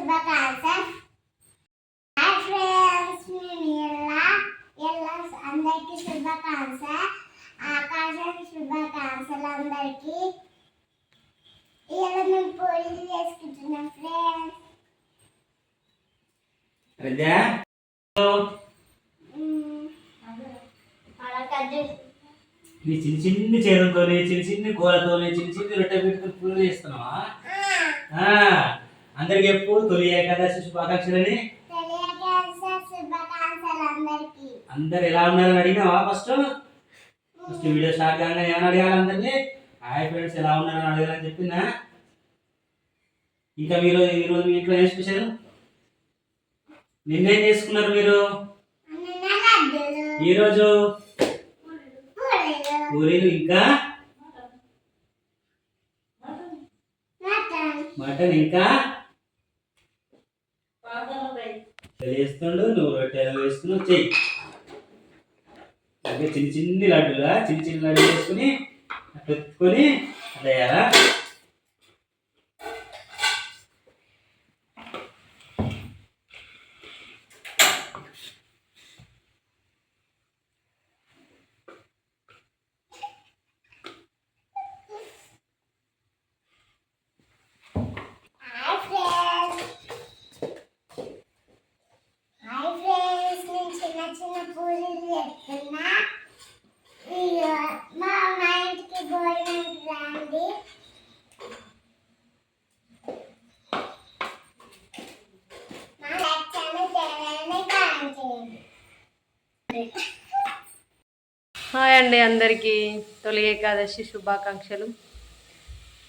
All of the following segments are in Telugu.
శుభాకాంక్షలు. హాయ్ ఫ్రెండ్స్ మేము ఎలా ఎలా అందరికీ శుభాకాంక్ష. ఆకాశం శుభాకాంక్షలు అందరికీ. ఇలా మేము పూజలు చేసుకుంటున్నాం ఫ్రెండ్స్ విద్యా అలా కట్ చేసి నీ చిన్న చిన్ని చేతులతో చిన్న చిన్ని కూరతో చిన్న చిన్ని రొట్టె పెట్టుకుని పూజ చేస్తున్నావా? అందరికి ఎప్పుడు తొలి ఏకాదశి శుభాకాంక్షలని. అందరు ఎలా ఉన్నారని అడిగినావా ఫస్ట్ ఫస్ట్ వీడియో స్టార్ట్ కాగానే ఏమని అడగాలి అందరినీ? హాయ్ ఫ్రెండ్స్ ఎలా ఉన్నారని అడగాలని చెప్పిందా? ఇంకా మీరు ఈరోజు మీ ఇంట్లో ఏం స్పెషల్ నిన్నేం చేసుకున్నారు మీరు? ఈరోజు పూరీలు. ఇంకా? మటన్ ఇంకా? తెలియస్తుండు నువ్వు రొట్టెలు వేసుకుని చెయ్యి. అంటే చిన్న చిన్ని లడ్డులా చిన్న చిన్న లడ్డు వేసుకుని అట్లా ఎత్తుకొని అట్లా వేయాలా హాయ్ ఫ్రెండ్స్ హాయ్ ఫ్రెండ్స్ నేను చిన్న చిన్న పూరీలు చేస్తున్నా ఇయ్యో, మా మా ఇంటికి భోజనానికి రండి మా లక్ష్యాన్ని చేయాలని కారం చేయండి హాయ్ అండి అందరికీ. తొలి ఏకాదశి శుభాకాంక్షలు.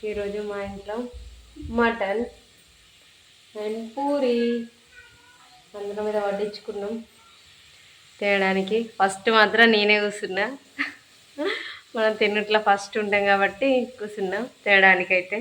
ఈరోజు మా ఇంట్లో మటన్ అండ్ పూరి. అందరం మీద వడ్డించుకున్నాం. తినడానికి ఫస్ట్ మాత్రం నేనే కూర్చున్నా మనం తిన్నట్లో ఫస్ట్ ఉంటాం కాబట్టి కూర్చున్నాం తినడానికైతే